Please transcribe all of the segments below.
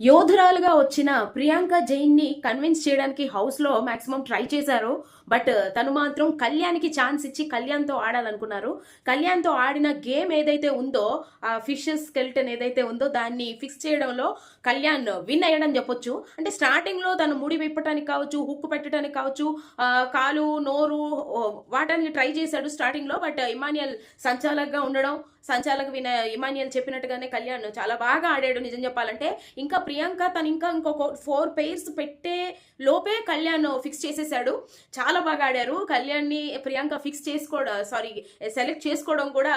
యోధురాలుగా వచ్చిన ప్రియాంక జైన్ని కన్విన్స్ చేయడానికి హౌస్లో మాక్సిమం ట్రై చేశారు. బట్ uh, తను మాత్రం కళ్యాణ్కి ఛాన్స్ ఇచ్చి కళ్యాణ్తో ఆడాలనుకున్నారు. కళ్యాణ్తో ఆడిన గేమ్ ఏదైతే ఉందో ఆ ఫిషెస్ స్కెల్టన్ ఏదైతే ఉందో దాన్ని ఫిక్స్ చేయడంలో కళ్యాణ్ విన్ అయ్యడం చెప్పొచ్చు. అంటే స్టార్టింగ్లో తను ముడి విప్పటానికి కావచ్చు హుక్కు పెట్టడానికి కావచ్చు కాలు నోరు వాటానికి ట్రై చేశాడు స్టార్టింగ్లో. బట్ ఇమానియల్ సంచాలకగా ఉండడం సంచాలక విన ఇమానియల్ చెప్పినట్టుగానే కళ్యాణ్ చాలా బాగా ఆడాడు. నిజం చెప్పాలంటే ఇంకా ప్రియాంక తను ఇంకా ఇంకొక ఫోర్ పేర్స్ పెట్టే లోపే కళ్యాణ్ ఫిక్స్ చేసేసాడు. చాలా బాగా ఆడారు. కళ్యాణ్ని ప్రియాంక ఫిక్స్ చేసుకోవడం సారీ సెలెక్ట్ చేసుకోవడం కూడా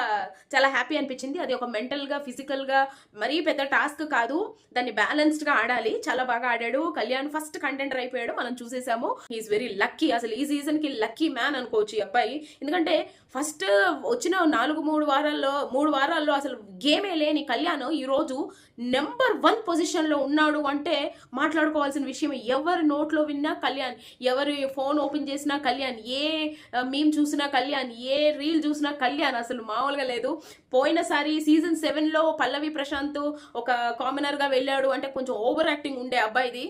చాలా హ్యాపీ అనిపించింది. అది ఒక మెంటల్గా ఫిజికల్గా మరీ పెద్ద టాస్క్ కాదు. దాన్ని బ్యాలెన్స్డ్గా ఆడాలి. చాలా బాగా ఆడాడు. కళ్యాణ్ ఫస్ట్ కంటెంటర్ అయిపోయాడు. మనం చూసేసాము. Is very lucky. అసలు ఈ సీజన్కి లక్కీ మ్యాన్ అనుకోవచ్చు ఈ అబ్బాయి. ఎందుకంటే ఫస్ట్ వచ్చిన నాలుగు మూడు వారాల్లో మూడు వారాల్లో అసలు గేమే లేని కళ్యాణ్ ఈరోజు నెంబర్ వన్ పొజిషన్లో ఉన్నాడు అంటే మాట్లాడుకోవాల్సిన విషయం ఎవరి నోట్లో విన్నా కళ్యాణ్ ఎవరి ఫోన్ ఓపెన్ చేసినా కళ్యాణ్ ఏ మేము చూసినా కళ్యాణ్ ఏ రీల్ చూసినా కళ్యాణ్ అసలు మామూలుగా లేదు. పోయినసారి సీజన్ సెవెన్లో పల్లవి ప్రశాంత్ ఒక కామనర్గా వెళ్ళాడు అంటే కొంచెం ఓవర్ యాక్టింగ్ ఉండే అబ్బాయిది.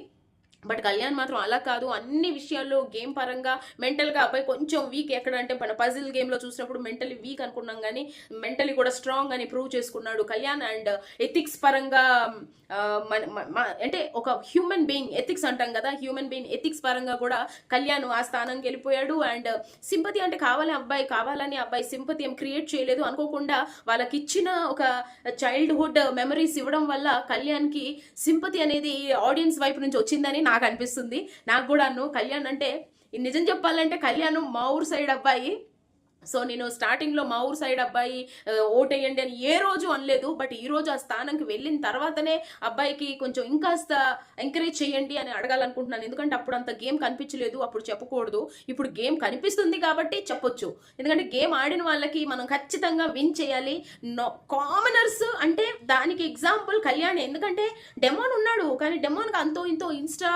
బట్ కళ్యాణ్ మాత్రం అలా కాదు. అన్ని విషయాల్లో గేమ్ పరంగా మెంటల్గా అబ్బాయి కొంచెం వీక్ ఎక్కడ అంటే మన పజిల్ గేమ్లో చూసినప్పుడు మెంటలీ వీక్ అనుకున్నాం కానీ మెంటలీ కూడా స్ట్రాంగ్ అని ప్రూవ్ చేసుకున్నాడు కళ్యాణ్ అండ్ ఎథిక్స్ పరంగా మన- అంటే ఒక హ్యూమన్ బీయింగ్ ఎథిక్స్ అంటాం కదా హ్యూమన్ బీయింగ్ ఎథిక్స్ పరంగా కూడా కళ్యాణ్ ఆ స్థానానికి వెళ్ళిపోయాడు అండ్ సింపతి అంటే కావాలి అబ్బాయి కావాలని అబ్బాయి సింపతి ఏం క్రియేట్ చేయలేదు. అనుకోకుండా వాళ్ళకి ఇచ్చిన ఒక చైల్డ్హుడ్ మెమరీస్ ఇవ్వడం వల్ల కళ్యాణ్కి సింపతి అనేది ఆడియన్స్ వైపు నుంచి వచ్చిందని నాకు అనిపిస్తుంది నాకు కూడాను కళ్యాణ్ అంటే నిజం చెప్పాలంటే కళ్యాణ్ మా ఊరు సైడ్ అబ్బాయి. సో నేను స్టార్టింగ్లో మా ఊరు సైడ్ అబ్బాయి ఓటేయండి అని ఏ రోజు అనలేదు బట్ ఈ రోజు ఆ స్థానంకి వెళ్ళిన తర్వాతనే అబ్బాయికి కొంచెం ఇంకాస్త ఎంకరేజ్ చేయండి అని అడగాలనుకుంటున్నాను. ఎందుకంటే అప్పుడు అంత గేమ్ కనిపించలేదు అప్పుడు చెప్పకూడదు. ఇప్పుడు గేమ్ కనిపిస్తుంది కాబట్టి చెప్పొచ్చు. ఎందుకంటే గేమ్ ఆడిన వాళ్ళకి మనం ఖచ్చితంగా విన్ చేయాలి. కామనర్స్ అంటే దానికి ఎగ్జాంపుల్ కళ్యాణ్. ఎందుకంటే డెమోన్ ఉన్నాడు కానీ డెమోన్కి అంతో ఇంతో ఇన్స్టా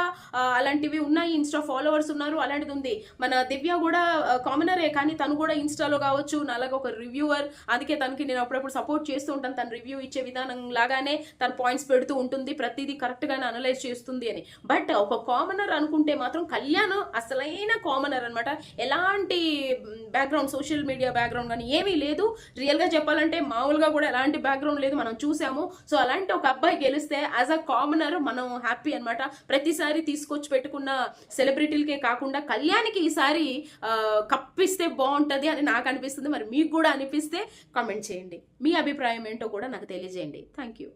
అలాంటివి ఉన్నాయి. ఇన్స్టా ఫాలోవర్స్ ఉన్నారు అలాంటిది ఉంది. మన దివ్య కూడా కామనరే కానీ తను కూడా ఇన్స్టా ఇన్స్టాలో కావచ్చు నాలాగా ఒక రివ్యూవర్. అందుకే తనకి నేను అప్పుడప్పుడు సపోర్ట్ చేస్తూ ఉంటాను. తను రివ్యూ ఇచ్చే విధానం లాగానే తన పాయింట్స్ పెడుతూ ఉంటుంది. ప్రతిదీ కరెక్ట్గానే అనలైజ్ చేస్తుంది అని. బట్ ఒక కామనర్ అనుకుంటే మాత్రం కళ్యాణ్ అసలైన కామనర్ అనమాట ఎలాంటి బ్యాక్గ్రౌండ్ సోషల్ మీడియా బ్యాక్గ్రౌండ్ కానీ ఏమీ లేదు. రియల్గా చెప్పాలంటే మామూలుగా కూడా ఎలాంటి బ్యాక్గ్రౌండ్ లేదు మనం చూసాము. సో అలాంటి ఒక అబ్బాయి గెలిస్తే యాజ్ అ కామనర్ మనం హ్యాపీ అనమాట ప్రతిసారి తీసుకొచ్చి పెట్టుకున్న సెలబ్రిటీలకే కాకుండా కళ్యాణ్కి ఈసారి కప్పిస్తే బాగుంటుంది అని నాకు అనిపిస్తుంది. మరి మీకు కూడా అనిపిస్తే కామెంట్ చేయండి. మీ అభిప్రాయం ఏంటో కూడా నాకు తెలియజేయండి. Thank you